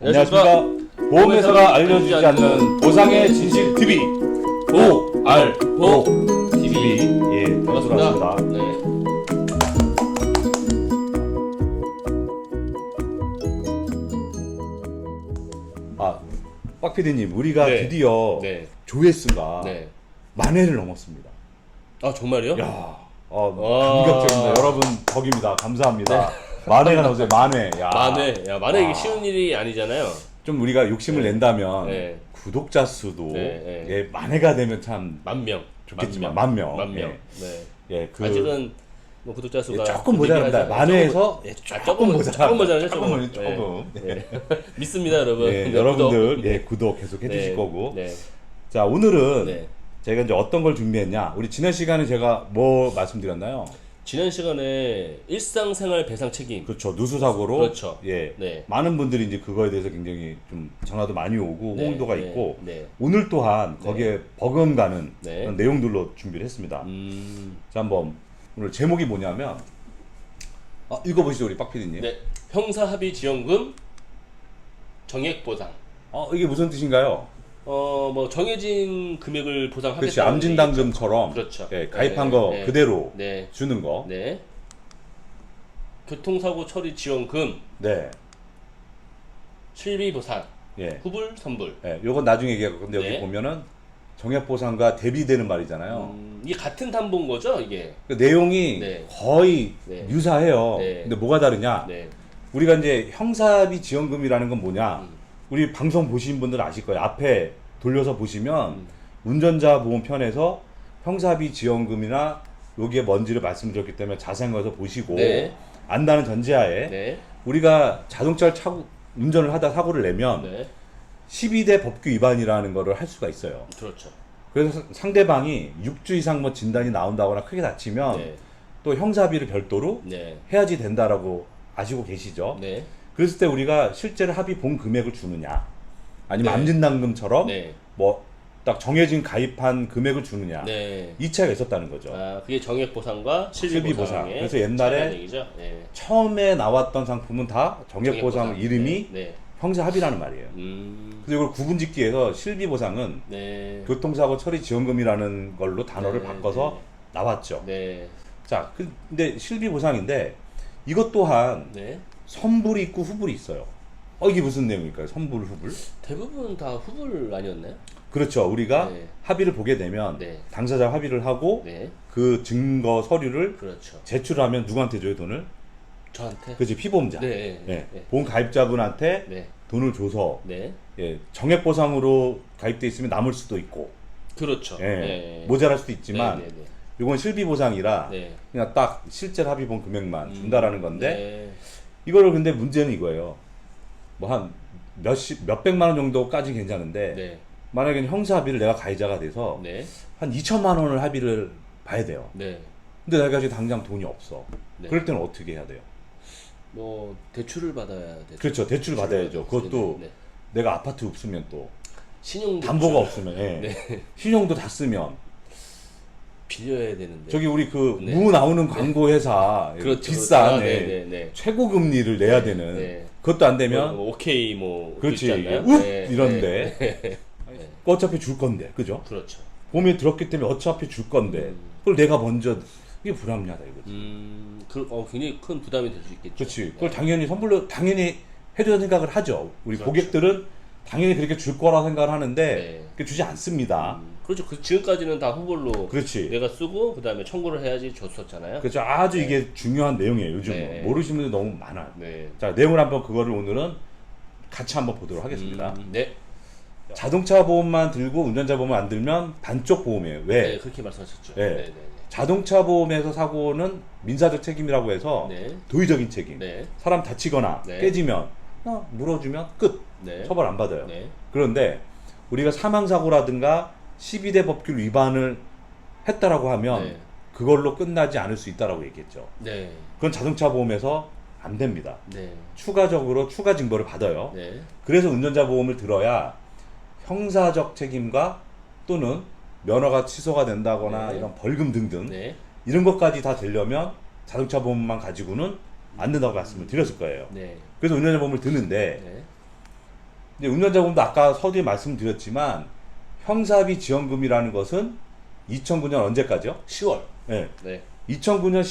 안녕하십니까. 보험회사가 알려주지 않는 보상의 진실 TV O R O TV 예 반갑습니다. 반갑습니다. 네. 아 빡피디님 우리가 네. 드디어 네. 조회수가 네. 만 회를 넘었습니다. 아 정말요? 야, 어, 와. 감격적입니다. 여러분 덕입니다. 감사합니다. 만 회가 넘었어요. 만 회. 야. 만회. 야 만회 와. 이게 쉬운 일이 아니잖아요. 좀 우리가 욕심을 네. 낸다면 네. 구독자 수도 네, 네. 예, 만 회가 되면 참 만 명. 좋겠지만 만 명. 만 명. 예. 네. 예, 그 아직은 뭐 구독자 수가 예, 조금 모자란다. 얘기하지- 만 회에서 예, 아, 조금 모자란다. 조금 모자라죠. 조금 조금. 조금. 네. 네. 믿습니다, 여러분. 예, 네, 여러분들 구독. 예, 구독 계속 해주실 네. 거고. 네. 자 오늘은 네. 제가 이제 어떤 걸 준비했냐. 우리 지난 시간에 제가 뭐 말씀드렸나요? 지난 시간에 일상생활 배상 책임. 그렇죠. 누수 사고로 그렇죠. 예. 네. 많은 분들이 이제 그거에 대해서 굉장히 좀 전화도 많이 오고 네, 호응도가 네, 있고 네. 오늘 또한 거기에 버금가는 네. 그런 내용들로 준비를 했습니다. 음. 자 한번 오늘 제목이 뭐냐면 아, 읽어 보시죠 우리 박 PD님. 네. 형사 합의 지원금 정액 보상. 어 이게 무슨 뜻인가요? 어, 뭐 정해진 금액을 보상하겠다. 그렇지 암진당금처럼 그렇죠. 예, 가입한 네, 거 네. 그대로 네. 주는 거. 네. 교통사고 처리 지원금, 네. 실비 보상, 예. 후불 선불. 예, 요건 나중에 얘기하고 근데 여기 네. 보면은 정액 보상과 대비되는 말이잖아요. 음, 이게 같은 담보인 거죠, 이게. 그 내용이 네. 거의 네. 유사해요. 네. 근데 뭐가 다르냐? 네. 우리가 이제 형사비 지원금이라는 건 뭐냐? 음. 우리 방송 보신 분들 아실 거예요. 앞에 돌려서 보시면 음. 운전자 보험 편에서 형사비 지원금이나 여기에 뭔지를 말씀드렸기 때문에 자세한 거서 보시고 네. 안다는 전제하에 네. 우리가 자동차를 차고 운전을 하다 사고를 내면 네. 12대 법규 위반이라는 거를 할 수가 있어요. 그렇죠. 그래서 상대방이 6주 이상 뭐 진단이 나온다거나 크게 다치면 네. 또 형사비를 별도로 네. 해야지 된다라고 아시고 계시죠? 네. 그랬을 때 우리가 실제로 합의 본 금액을 주느냐 아니면 네. 암진당금처럼 네. 뭐 딱 정해진 가입한 금액을 주느냐 네. 이 차이가 있었다는 거죠. 아, 그게 정액 보상과 실비 실비 보상. 보상의 그래서 옛날에 차이라는 얘기죠. 네. 처음에 나왔던 상품은 다 정액보상 정액 이름이 네. 네. 형사 합의라는 말이에요. 음. 그래서 이걸 구분짓기해서 실비 보상은 네. 교통사고 처리 지원금이라는 걸로 단어를 네, 바꿔서 나왔죠. 네. 자, 그- 근데 실비 보상인데 이것 또한 네. 선불이 있고 후불이 있어요. 어, 이게 무슨 내용일까요? 선불, 후불? 대부분 다 후불 아니었나요? 그렇죠. 우리가 네. 합의를 보게 되면 네. 당사자 합의를 하고 네. 그 증거 서류를 그렇죠. 제출하면 누구한테 줘요 돈을? 저한테. 그지 피보험자. 네. 예. 네. 보험 가입자분한테 네. 돈을 줘서 네. 예, 정액 보상으로 가입돼 있으면 남을 수도 있고 그렇죠. 예, 네. 모자랄 수도 있지만 네, 네, 네. 이건 실비 보상이라 네. 그냥 딱 실제로 합의 본 금액만 준다라는 건데 네. 이거를 근데 문제는 이거예요. 뭐 한 몇십 몇백만 원 정도까지 괜찮은데 네. 만약에 형사 합의를 내가 가해자가 돼서 네. 한 2천만 원을 합의를 봐야 돼요. 네. 근데 내가 지금 당장 돈이 없어. 네. 그럴 때는 어떻게 해야 돼요? 뭐 대출을 받아야 되죠. 그렇죠. 대출 받아야죠. 그것도 네, 네. 내가 아파트 없으면 또 신용 담보가 없으면 예. 네. 신용도 다 쓰면 빌려야 되는데. 저기 우리 그 네. 무 나오는 광고 회사 그렇죠. 비싼 아, 예, 네, 네, 네. 최고 금리를 내야 되는 네. 그것도 안 되면 뭐, 오케이 뭐 그렇지. 않나요? 욱 네, 이런데. 네, 네. 그거 어차피 줄 건데 그죠? 그렇죠. 보험에 들었기 때문에 어차피 줄 건데 그걸 내가 먼저 이게 불합리하다 이거지. 음, 그, 어, 굉장히 큰 부담이 될 수 있겠죠. 그렇지. 그걸 당연히 선불로 당연히 해줘야 생각을 하죠. 우리 그렇죠. 고객들은 당연히 그렇게 줄 거라 생각을 하는데 네. 주지 않습니다. 음, 그렇죠. 그 지금까지는 다 후불로 그렇지. 내가 쓰고 그다음에 청구를 해야지 줬었잖아요. 그렇죠. 아주 이게 중요한 내용이에요. 요즘 네. 모르시는 분들 너무 많아요. 네. 자 내용을 한번 그거를 오늘은 같이 한번 보도록 하겠습니다. 음, 네. 자동차 보험만 들고 운전자 보험 안 들면 반쪽 보험이에요. 왜? 네, 그렇게 말씀하셨죠. 네. 네, 네, 자동차 보험에서 사고는 민사적 책임이라고 해서 네. 도의적인 책임. 네. 사람 다치거나 네. 깨지면 어, 물어주면 끝. 네. 처벌 안 받아요. 네. 그런데 우리가 사망사고라든가 12대 법규 위반을 했다라고 하면 네. 그걸로 끝나지 않을 수 있다라고 얘기했죠. 네. 그건 자동차 보험에서 안 됩니다. 네. 추가적으로 추가 징벌을 받아요. 네. 그래서 운전자 보험을 들어야 형사적 책임과 또는 면허가 취소가 된다거나 네. 이런 벌금 등등 네. 이런 것까지 다 되려면 자동차 보험만 가지고는 안 된다고 말씀을 드렸을 거예요. 네. 그래서 운전자 보험을 드는데 네. 이제 운전자분도 아까 서두에 말씀드렸지만 형사비 지원금이라는 것은 2009년 언제까지요? 10월. 네. 네. 2009년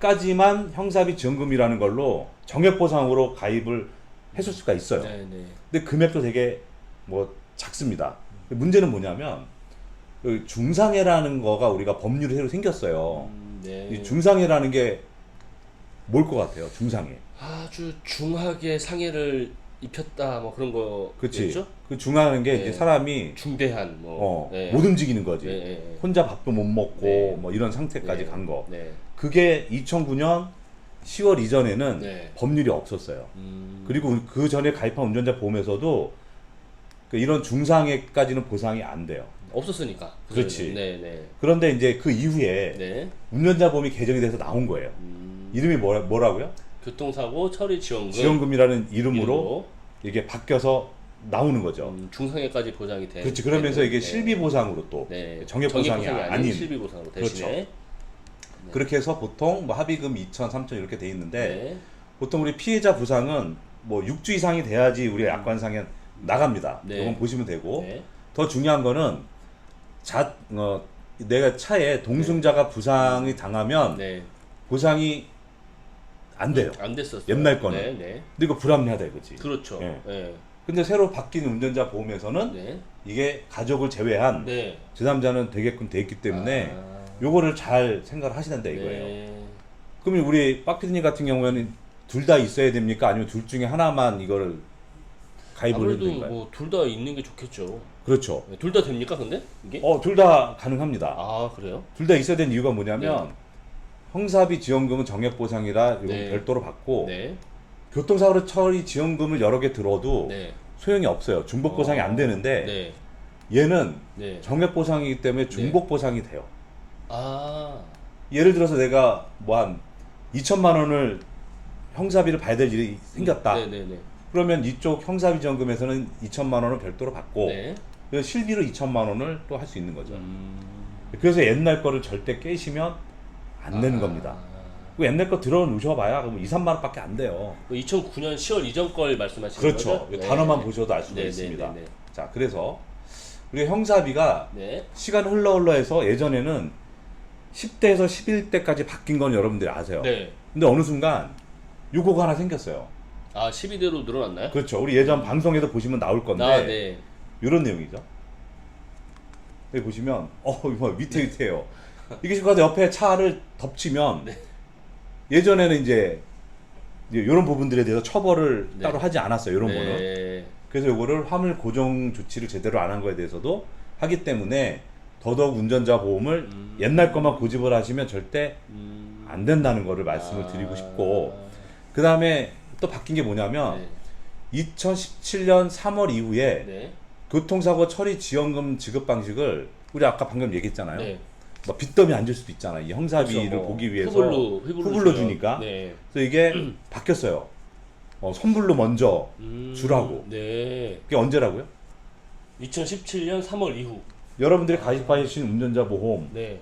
10월까지만 형사비 지원금이라는 걸로 정액 보상으로 가입을 했을 수가 있어요. 네, 네. 근데 금액도 되게 뭐 작습니다. 문제는 뭐냐면 그 중상해라는 거가 우리가 법률이 새로 생겼어요. 음, 네. 이 중상해라는 게 뭘 것 같아요? 중상해. 아주 중하게 상해를 입혔다 뭐 그런 거 그치? 죠그 중하는 게 네. 이제 사람이 중대한 뭐 어, 네. 못 움직이는 거지. 네, 네. 혼자 밥도 못 먹고 네. 뭐 이런 상태까지 네. 간 거. 네. 그게 2009년 10월 이전에는 네. 법률이 없었어요. 음, 그리고 그 전에 가입한 운전자 보험에서도 그 이런 중상해까지는 보상이 안 돼요. 없었으니까. 그렇지. 네, 네. 그런데 이제 그 이후에 네. 운전자 보험이 개정이 돼서 나온 거예요. 음, 이름이 뭐라, 뭐라고요? 교통사고 처리 지원금 지원금이라는 이름으로 이름으로, 이게 바뀌어서 나오는 거죠. 음, 중상해까지 보장이 돼. 그렇지. 그러면서 되는, 이게 네. 실비 보상으로 또 네. 정액 보상이 아닌 실비 보상으로 그렇죠. 대신에 네. 그렇게 해서 보통 뭐 합의금 2천, 3천 이렇게 돼 있는데 네. 보통 우리 피해자 부상은 뭐 6주 이상이 돼야지 우리 약관상에 나갑니다. 네. 이건 보시면 되고 네. 더 중요한 거는 자, 어, 내가 차에 동승자가 부상이 당하면 네. 보상이 안 돼요. 안 됐었어요. 옛날 거는. 네, 네. 근데 이거 불합리하다 이거지. 그렇죠. 예. 네. 근데 새로 바뀐 운전자 보험에서는 네. 이게 가족을 제외한 네. 제3자는 되게끔 돼 있기 때문에 아, 요거를 잘 생각을 하시는데 이거예요. 네. 그러면 우리 빡피디님 같은 경우에는 둘 다 있어야 됩니까? 아니면 둘 중에 하나만 이거를 가입을 해도 아무래도 될까요? 뭐 둘 다 있는 게 좋겠죠. 그렇죠. 둘 다 됩니까, 근데 이게? 어, 둘 다 가능합니다. 아 그래요? 둘 다 있어야 되는 이유가 뭐냐면 형사비 지원금은 정액 보상이라 이건 네. 별도로 받고 네. 교통사고 처리 지원금을 여러 개 들어도 네. 소용이 없어요. 중복 보상이 어, 안 되는데 네. 얘는 네. 정액 보상이기 때문에 중복 보상이 돼요. 아. 예를 들어서 내가 뭐 한 2천만 원을 형사비를 봐야 될 일이 생겼다. 네 네 네. 그러면 이쪽 형사비 지원금에서는 2천만 원을 별도로 받고 네. 실비로 2천만 원을 또 할 수 있는 거죠. 음. 그래서 옛날 거를 절대 깨시면 안 되는 아. 겁니다. 그 옛날 거 들어 놓으셔봐야 그럼 2, 3만 원밖에 안 돼요. 2009년 10월 이전 걸 말씀하시는 그렇죠. 거죠? 이 네. 단어만 보셔도 알 수가 네, 있습니다. 네, 네, 자, 그래서 우리 형사비가 네. 시간 흘러 흘러 해서 예전에는 10대에서 11대까지 바뀐 건 여러분들이 아세요. 네. 근데 어느 순간 요거가 하나 생겼어요. 아 12대로 늘어났나요? 그렇죠. 우리 예전 방송에서 보시면 나올 건데 아 네. 이런 내용이죠. 여기 보시면 어 이거 위태위태해요. 이게 지금 옆에 차를 덮치면 네. 예전에는 이제 이런 부분들에 대해서 처벌을 네. 따로 하지 않았어요. 이런 거는. 네. 그래서 이거를 화물 고정 조치를 제대로 안 한 거에 대해서도 하기 때문에 더더욱 운전자 보험을 음. 옛날 것만 고집을 하시면 절대 음. 안 된다는 거를 말씀을 아. 드리고 싶고 그 다음에 또 바뀐 게 뭐냐면 네. 2017년 3월 이후에 네. 교통사고 처리 지원금 지급 방식을 우리 아까 방금 얘기했잖아요. 네. 뭐 빚더미 앉을 수도 있잖아. 이 형사비를 그렇죠, 뭐 보기 위해서 후불로 후불로, 후불로 줘요. 주니까. 네. 그래서 이게 바뀌었어요. 어, 선불로 먼저 음. 주라고. 네. 그게 언제라고요? 2017년 3월 이후. 여러분들이 가입하신 운전자 보험 네.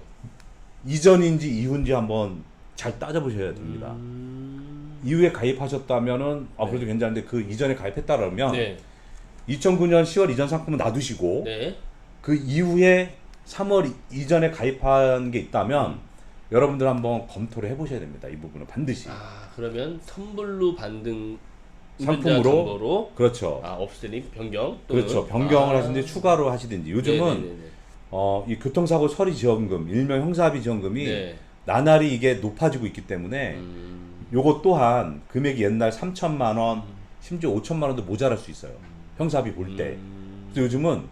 이전인지 이후인지 한번 잘 따져보셔야 됩니다. 음. 이후에 가입하셨다면은 아 그래도 네. 괜찮은데 그 이전에 가입했다 그러면 네. 2009년 10월 이전 상품은 놔두시고 네. 그 이후에 3월 이전에 가입한 게 있다면 여러분들 한번 검토를 해보셔야 됩니다. 이 부분은 반드시. 아 그러면 선불로 받은 상품으로? 상품으로 그렇죠. 아 없애림 변경 또는- 그렇죠. 변경을 아. 하시는데 추가로 하시든지 요즘은 네네네네. 어, 이 교통사고 처리 지원금, 일명 형사비 지원금이 네. 나날이 이게 높아지고 있기 때문에 음. 요것 또한 금액이 옛날 3천만 원, 심지어 5천만 원도 모자랄 수 있어요. 형사비 볼 때. 음. 그래서 요즘은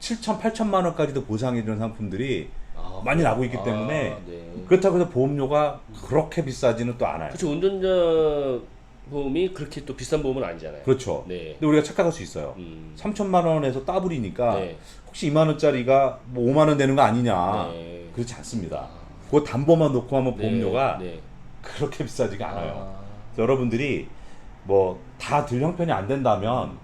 7천, 8천만 원까지도 보상해 주는 상품들이 아, 많이 나고 있기 아, 때문에 네. 그렇다고 해서 보험료가 그렇게 비싸지는 또 않아요. 그렇죠 운전자 보험이 그렇게 또 비싼 보험은 아니잖아요. 그렇죠. 네. 근데 우리가 착각할 수 있어요. 음. 3천만 원에서 따블이니까 네. 혹시 2만 원짜리가 뭐 5만 원 되는 거 아니냐. 네. 그렇지 않습니다. 아. 그 담보만 놓고 하면 보험료가 네. 네. 그렇게 비싸지가 않아요. 아. 여러분들이 뭐 다 들 형편이 안 된다면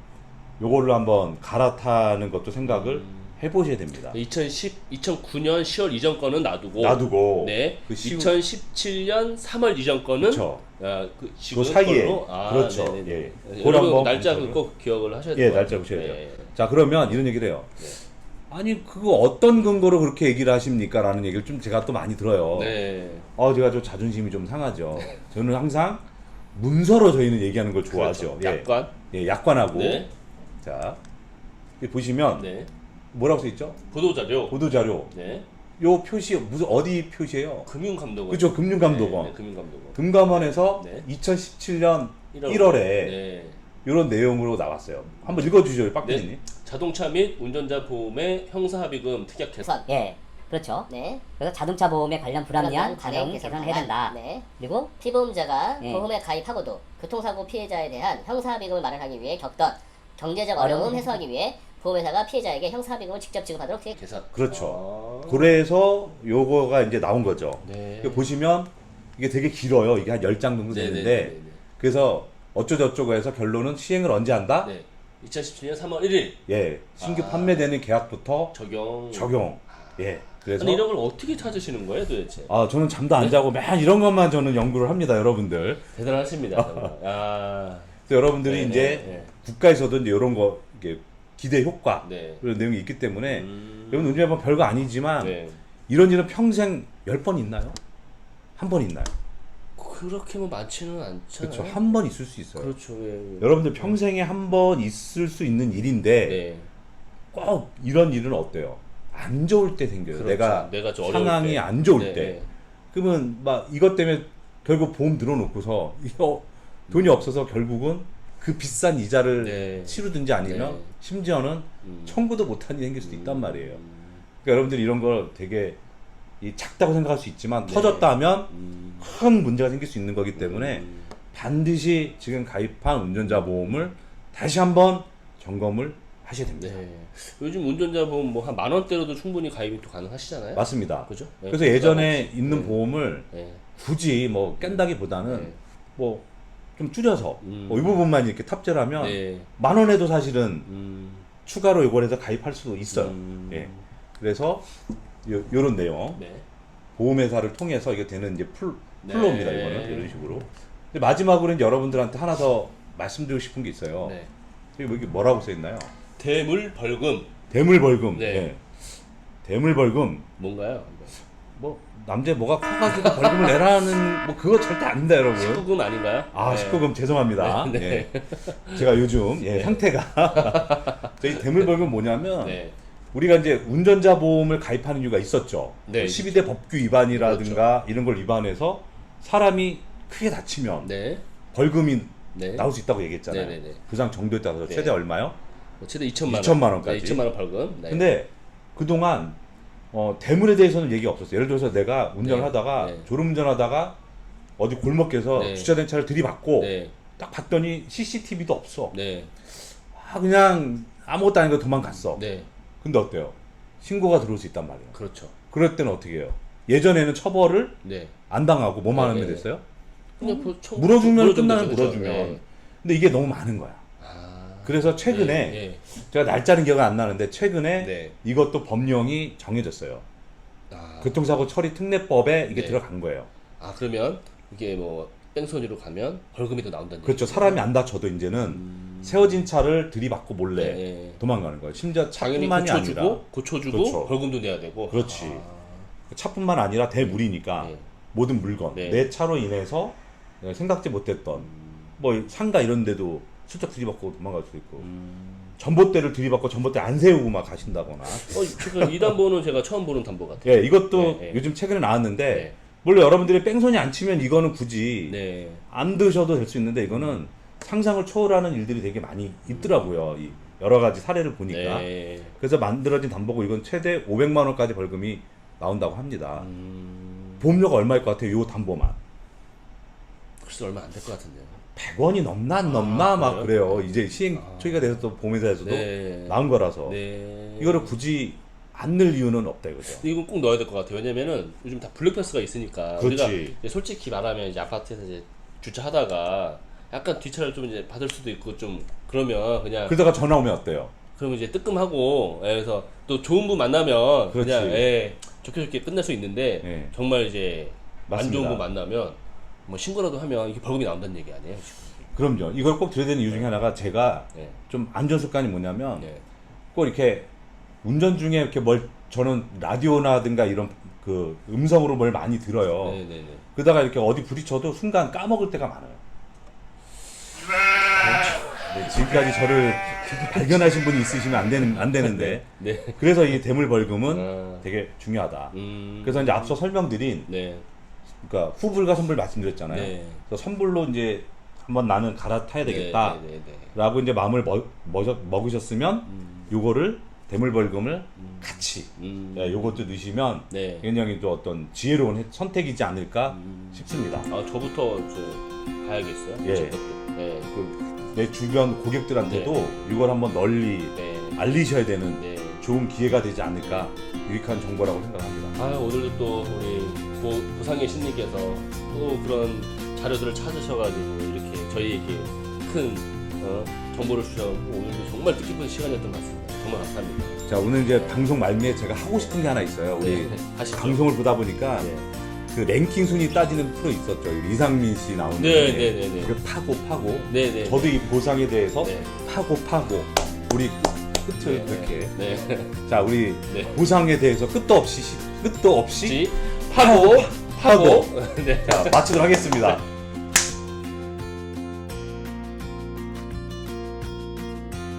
요걸로 한번 갈아타는 것도 생각을 음. 해보셔야 됩니다. 2010, 2009년 10월 이전 거는 놔두고 놔두고 네. 그 시우- 2017년 3월 이전 거는 그렇죠. 아, 그 지금 그 사이에. 걸로? 아, 그렇죠. 네네네. 예. 네, 그걸 여러분 한번 날짜 검색을- 꼭 기억을 하셔야 예, 돼요. 날짜 보셔야 돼요. 네. 자 그러면 이런 얘기를 해요. 아니 그거 어떤 근거로 그렇게 얘기를 하십니까? 라는 얘기를 좀 제가 또 많이 들어요. 네. 어 제가 좀 자존심이 좀 상하죠. 저는 항상 문서로 저희는 얘기하는 걸 좋아하죠. 그렇죠. 약관. 예, 예, 약관하고 네. 자 여기 보시면 네. 뭐라고 써 있죠? 보도 자료. 보도 자료. 네. 요 표시 무슨 어디 표시예요? 금융감독원. 그죠 금융감독원. 네, 네, 금융감독원. 금감원에서 네. 2017년 1월. 1월, 에 네. 이런 내용으로 나왔어요. 한번 읽어주죠, 빡피디님. 네. 자동차 및 운전자 보험의 형사합의금 특약 개선. 개선. 예, 그렇죠. 네. 그래서 자동차 보험에 관련 불합리한 가능 개선 개선을 해야 된다. 네. 그리고 피보험자가 예. 보험에 가입하고도 교통사고 피해자에 대한 형사합의금을 마련하기 위해 겪던 경제적 어려움 해소하기 위해 보험회사가 피해자에게 형사합의금을 직접 지급하도록 되 개선. 그렇죠. 아. 그래서 요거가 이제 나온 거죠. 네. 이거 보시면 이게 되게 길어요. 이게 한 10장 정도 네, 되는데 네, 네, 네. 그래서 어쩌저쩌고 해서 결론은 시행을 언제 한다? 네. 2017년 3월 1일 예, 신규 아. 판매되는 계약부터 적용. 적용. 예, 그래서 아니 이런 걸 어떻게 찾으시는 거예요, 도대체? 아 저는 잠도 안 자고 맨 이런 것만 저는 연구를 합니다, 여러분들. 대단하십니다. 정말. 아. 그래서 여러분들이 네, 이제 네, 국가에서도 이제 이런 거 이게 기대 효과 네. 그런 내용이 있기 때문에 음. 여러분 운전해 보면 별거 아니지만 네. 이런 일은 평생 10번 있나요? 한 번 있나요? 그렇게 뭐 많지는 않잖아요. 그렇죠. 한 번 있을 수 있어요. 그렇죠. 예, 예. 여러분들 평생에 한 번 있을 수 있는 일인데 네. 꼭 이런 일은 어때요? 안 좋을 때 생겨요. 그렇죠. 내가, 내가 상황이 때. 안 좋을 네, 때. 네. 그러면 막 이것 때문에 결국 보험 들어놓고서 이거 돈이 없어서 결국은 그 비싼 이자를 네. 치르든지 아니면 네. 심지어는 음. 청구도 못한 일이 생길 수도 있단 말이에요. 음. 그러니까 여러분들이 이런 걸 되게 이 작다고 생각할 수 있지만 네. 터졌다 하면 음. 큰 문제가 생길 수 있는 거기 때문에 음. 반드시 지금 가입한 운전자 보험을 다시 한번 점검을 하셔야 됩니다. 네. 요즘 운전자 보험 뭐 한 만 원대로도 충분히 가입이 또 가능하시잖아요. 맞습니다. 그죠? 네. 그래서 예전에 없이. 있는 네. 보험을 네. 굳이 뭐 깬다기보다는 네. 뭐 좀 줄여서 음. 뭐 이 부분만 이렇게 탑재를 하면 네. 만 원에도 사실은 음. 추가로 해서 가입할 수도 있어요. 음. 예. 그래서 요, 요런 내용 네. 보험회사를 통해서 이게 되는 이제 풀, 네. 플로우입니다 이거는 이런 식으로. 근데 마지막으로 이제 여러분들한테 하나 더 말씀드리고 싶은 게 있어요. 네. 여기 뭐 이게 뭐라고 써 있나요? 대물 벌금 대물 벌금. 네. 예. 대물 벌금. 뭔가요? 뭐 남자 뭐가 커가지고 벌금을 내라는 뭐 그거 절대 아닙니다 여러분. 19금 아닌가요? 아, 네. 19금 죄송합니다. 네, 네. 예. 제가 요즘 예, 상태가 저희 대물 벌금 뭐냐면 네. 우리가 이제 운전자 보험을 가입하는 이유가 있었죠. 네, 12대 법규 위반이라든가 이런 걸 위반해서 사람이 크게 다치면 네. 벌금이 네. 나올 수 있다고 얘기했잖아요. 네, 네, 네. 부상 정도에 따라서 네. 최대 얼마요? 뭐 최대 2천만 원. 2천만 원까지. 네, 2천만 원 벌금. 네. 근데 그동안 어, 대물에 대해서는 얘기가 없었어요. 예를 들어서 내가 운전을 네, 하다가 네. 졸음운전하다가 어디 골목에서 네. 주차된 차를 들이받고 네. 딱 봤더니 CCTV도 없어. 네. 아, 그냥 아무것도 아닌 거 도망갔어. 네. 근데 어때요? 신고가 들어올 수 있단 말이에요. 그렇죠. 그럴 때는 어떻게 해요? 예전에는 처벌을 네. 안 당하고 뭐만 네, 하면 네. 됐어요? 그냥 그 청- 물어주면 물어주면 끝나는? 물어주면. 네. 근데 이게 너무 많은 거야. 아. 그래서 최근에 네. 제가 날짜는 기억 안 나는데 최근에 네. 이것도 법령이 정해졌어요. 아. 교통사고 처리 특례법에 이게 네. 들어간 거예요. 아 그러면 이게 뭐 뺑소니로 가면 벌금이 더 나온다는 그렇죠. 얘기죠? 사람이 안 다쳐도 이제는 음. 세워진 차를 들이받고 몰래 네, 네. 도망가는 거예요. 심지어 당연히 차뿐만이 고쳐주고 아니라 고쳐주고 그렇죠. 벌금도 내야 되고. 그렇지. 아. 차뿐만 아니라 대물이니까 네. 모든 물건 네. 내 차로 인해서 내가 생각지 못했던 뭐 상가 이런 데도 슬쩍 들이받고 도망갈 수도 있고 음. 전봇대를 들이받고 전봇대 안 세우고 막 가신다거나 어, 지금 이 담보는 제가 처음 보는 담보 같아요. 예 이것도 네, 네. 요즘 최근에 나왔는데 네. 물론 여러분들이 뺑소니 안 치면 이거는 굳이 네. 안 드셔도 될 수 있는데 이거는 상상을 초월하는 일들이 되게 많이 있더라고요 이 여러 가지 사례를 보니까 네. 그래서 만들어진 담보고 이건 최대 500만 원까지 벌금이 나온다고 합니다 음. 보험료가 얼마일 것 같아요 요 담보만 글쎄 얼마 안 될 것 같은데요. 100원이 넘나 안 넘나 아, 막 그래요? 그래요. 이제 시행 아. 초기가 돼서 또 보험회사에서도 네. 나온 거라서 네. 이거를 굳이 안 넣을 이유는 없다 이거죠. 이건 꼭 넣어야 될 것 같아요. 왜냐면은 요즘 다 블랙박스가 있으니까 그렇지. 우리가 이제 솔직히 말하면 이제 아파트에서 이제 주차하다가 약간 뒷차를 좀 이제 받을 수도 있고 좀 그러면 그냥 그러다가 전화 오면 어때요? 그러면 이제 뜨끔하고 예, 그래서 또 좋은 분 만나면 그 그렇지. 냥 예, 좋게 좋게 끝날 수 있는데 예. 정말 이제 안 맞습니다. 좋은 분 만나면 뭐 신고라도 하면 이게 벌금이 나온다는 얘기 아니에요? 지금? 그럼요. 이걸 꼭 들어야 되는 이유 중에 하나가 제가 네. 좀안 좋은 습관이 뭐냐면 네. 꼭 이렇게 운전 중에 이렇게 뭘 저는 라디오나든가 이런 그 음성으로 뭘 많이 들어요. 네, 네, 네. 그러다가 이렇게 어디 부딪혀도 순간 까먹을 때가 많아요. 네, 지금까지 저를 발견하신 분이 있으시면 안 되는 안 되는데 네. 그래서 이 대물 벌금은 아. 되게 중요하다. 음. 그래서 이제 앞서 설명드린 네. 그러니까 후불과 선불 말씀드렸잖아요. 네. 그래서 선불로 이제 한번 나는 갈아타야 되겠다. 네, 네, 네, 네. 라고 이제 마음을 먹, 먹, 먹 으셨으면 음. 요거를 대물 벌금을 같이 음. 예, 요것도 넣으시면 네. 굉장히 또 어떤 지혜로운 해- 선택이지 않을까 싶습니다. 아, 저부터 이제 봐야겠어요. 예. 네. 그 내 주변 고객들한테도 이걸 한번 널리 네. 알리셔야 되는 네. 좋은 기회가 되지 않을까 유익한 정보라고 생각합니다. 아 오늘도 또 우리 보, 보상의 신님께서 또 그런 자료들을 찾으셔가지고 이렇게 저희에게 큰 어, 정보를 주셔서 오늘도 정말 뜻깊은 시간이었던 것 같습니다. 정말 감사합니다. 자 오늘 이제 방송 말미에 제가 하고 싶은 게 하나 있어요. 우리 네. 하시죠. 방송을 보다 보니까 네. 그 랭킹 순위 따지는 프로 있었죠. 이상민 씨 나오는 네, 게. 네, 네, 네. 그 파고 파고. 네, 네. 저도 이 보상에 대해서 네. 파고 파고 우리 끝- 끝을 이렇게 네. 자 우리 네. 보상에 대해서 끝도 없이 시- 끝도 없이 지 파고 파고. 네. 자 마치도록 하겠습니다.